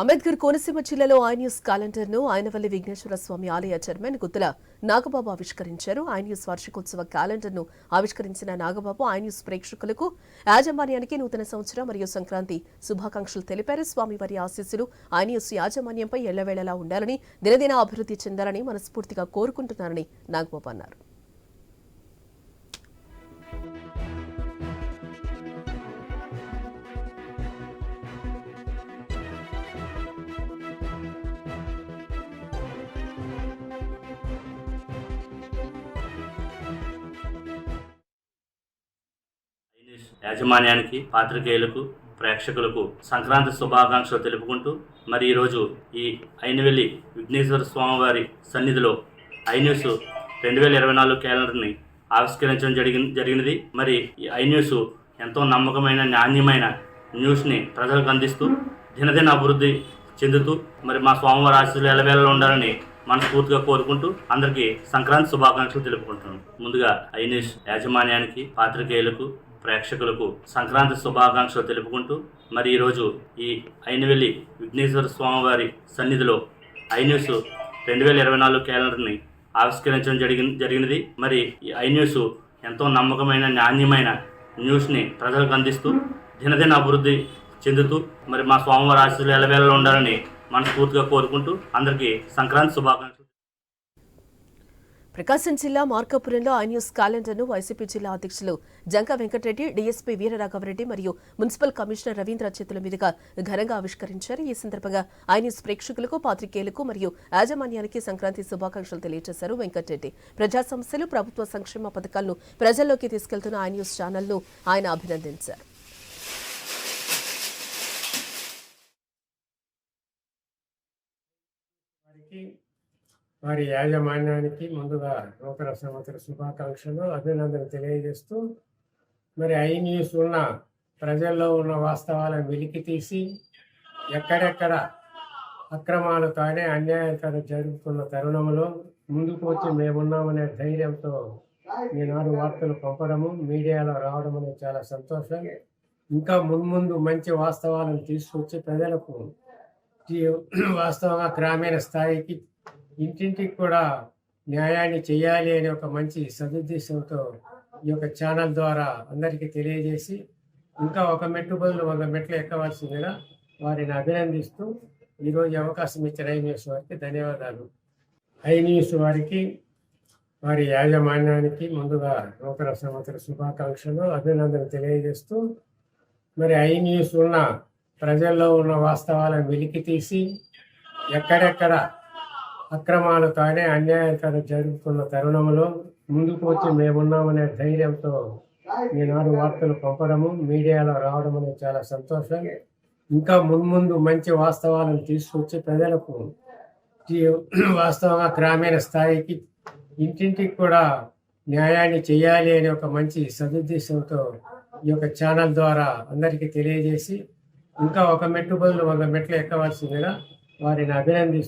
అంబేద్కర్ కోనసీమ జిల్లాలో I news క్యాలెండర్ను ఆయనవల్లి విఘ్నేశ్వర స్వామి ఆలయ చైర్మన్ గుత్తుల నాగబాబు ఆవిష్కరించారు. ఐ న్యూస్ వార్షికోత్సవ క్యాలెండర్ను ఆవిష్కరించిన నాగబాబు ఐ న్యూస్ ప్రేక్షకులకు యాజమాన్యానికి నూతన సంవత్సరం మరియు సంక్రాంతి శుభాకాంక్షలు తెలిపారు. స్వామివారి ఆశీస్సులు ఐ న్యూస్ యాజమాన్యంపై ఎల్లవేళలా ఉండాలని దినదిన అభివృద్ధి చెందాలని మనస్ఫూర్తిగా కోరుకుంటున్నారని నాగబాబు అన్నారు. ఇంగ్లీష్ యాజమాన్యానికి పాత్రికేయులకు ప్రేక్షకులకు సంక్రాంతి శుభాకాంక్షలు తెలుపుకుంటూ మరి ఈరోజు ఈ ఐనవెల్లి విఘ్నేశ్వర స్వామివారి సన్నిధిలో ఐన్యూస్ రెండు వేల ఇరవై నాలుగు క్యాలెండర్ని ఆవిష్కరించడం జరిగి జరిగినది. మరి ఈ ఐ న్యూస్ ఎంతో నమ్మకమైన నాణ్యమైన న్యూస్ని ప్రజలకు అందిస్తూ దినదిన అభివృద్ధి చెందుతూ మరి మా స్వామివారి ఆశీస్సులు ఎలవేళలో ఉండాలని మనస్ఫూర్తిగా కోరుకుంటూ అందరికీ సంక్రాంతి శుభాకాంక్షలు తెలుపుకుంటున్నాను ముందుగా ఐ యాజమాన్యానికి పాత్రికేయులకు ప్రేక్షకులకు సంక్రాంతి శుభాకాంక్షలు తెలుపుకుంటూ మరి ఈరోజు ఈ ఐనవెల్లి విఘ్నేశ్వర స్వామివారి సన్నిధిలో ఐ న్యూస్ రెండు వేల ఇరవై నాలుగు క్యాలెండర్ని ఆవిష్కరించడం జరిగిన జరిగినది. మరి ఈ ఐ న్యూస్ ఎంతో నమ్మకమైన నాణ్యమైన న్యూస్ని ప్రజలకు అందిస్తూ దినదిన అభివృద్ధి చెందుతూ మరి మా స్వామివారి ఆశీస్సులు ఎలవేళలో ఉండాలని మనస్ఫూర్తిగా కోరుకుంటూ అందరికీ సంక్రాంతి శుభాకాంక్షలు. ప్రకాశం జిల్లా మార్కాపురంలో ఐ న్యూస్ వైసీపీ జిల్లా అధ్యక్షులు జంక వెంకటరెడ్డి డీఎస్పీ వీరరాఘవరెడ్డి మరియు మున్సిపల్ కమిషనర్ రవీంద్ర చేతుల మీదుగా ఘనంగా ఆవిష్కరించారు. ఈ సందర్భంగా ఐ న్యూస్ ప్రేక్షకులకు పాత్రికేయులకు మరియు యాజమాన్యానికి సంక్రాంతి శుభాకాంక్షలు తెలియజేశారు వెంకటరెడ్డి. ప్రజా సమస్యలు ప్రభుత్వ సంక్షేమ పథకాలను ప్రజల్లోకి తీసుకెళ్తున్న ఐ న్యూస్ ఛానల్ను ఆయన అభినందించారు. వారికి వారి యాజమాన్యానికి ముందుగా నూతన సంవత్సర శుభాకాంక్షలు అభినందనలు తెలియజేస్తూ మరి ఐ న్యూస్ ఉన్న ప్రజల్లో ఉన్న వాస్తవాలను వెలికి తీసి ఎక్కడెక్కడ అక్రమాలు కానీ అన్యాయాలు జరుగుతున్న తరుణంలో ముందుకు వచ్చి మేమున్నామనే ధైర్యంతో ఈనాడు వార్తలు పంపడము మీడియాలో రావడం అనేది చాలా సంతోషం. ఇంకా మున్ముందు మంచి వాస్తవాలను తీసుకొచ్చి ప్రజలకు వాస్తవంగా గ్రామీణ స్థాయికి ఇంటింటికి కూడా న్యాయాన్ని చేయాలి అనే ఒక మంచి సదుద్దేశంతో ఈ యొక్క ఛానల్ ద్వారా అందరికీ తెలియజేసి ఇంకా ఒక మెట్టు బదులు వంద మెట్లు ఎక్కవలసిందిగా వారిని అభినందిస్తూ ఈరోజు అవకాశం ఇచ్చిన ఐ న్యూస్ వారికి ధన్యవాదాలు. ఐ న్యూస్ వారికి వారి యాజమాన్యానికి ముందుగా నూతన సంవత్సర శుభాకాంక్షలు అభినందనలు తెలియజేస్తూ మరి ఐ న్యూస్ ఉన్న ప్రజల్లో ఉన్న వాస్తవాలను వెలికి తీసి ఎక్కడెక్కడ అక్రమాలు కానీ అన్యాయాలు జరుగుతున్న తరుణంలో ముందుకు వచ్చి మేమున్నామనే ధైర్యంతో ఈనాడు వార్తలు పంపడము మీడియాలో రావడం అనేది చాలా సంతోషం. ఇంకా మున్ముందు మంచి వాస్తవాలను తీసుకొచ్చి ప్రజలకు వాస్తవంగా గ్రామీణ స్థాయికి ఇంటింటికి కూడా న్యాయాన్ని చేయాలి అనే ఒక మంచి సదుద్దేశంతో ఈ యొక్క ఛానల్ ద్వారా అందరికీ తెలియజేసి ఇంకా ఒక మెట్టు బదులు వంద మెట్లు ఎక్కవలసిందిగా వారిని అభినందిస్తూ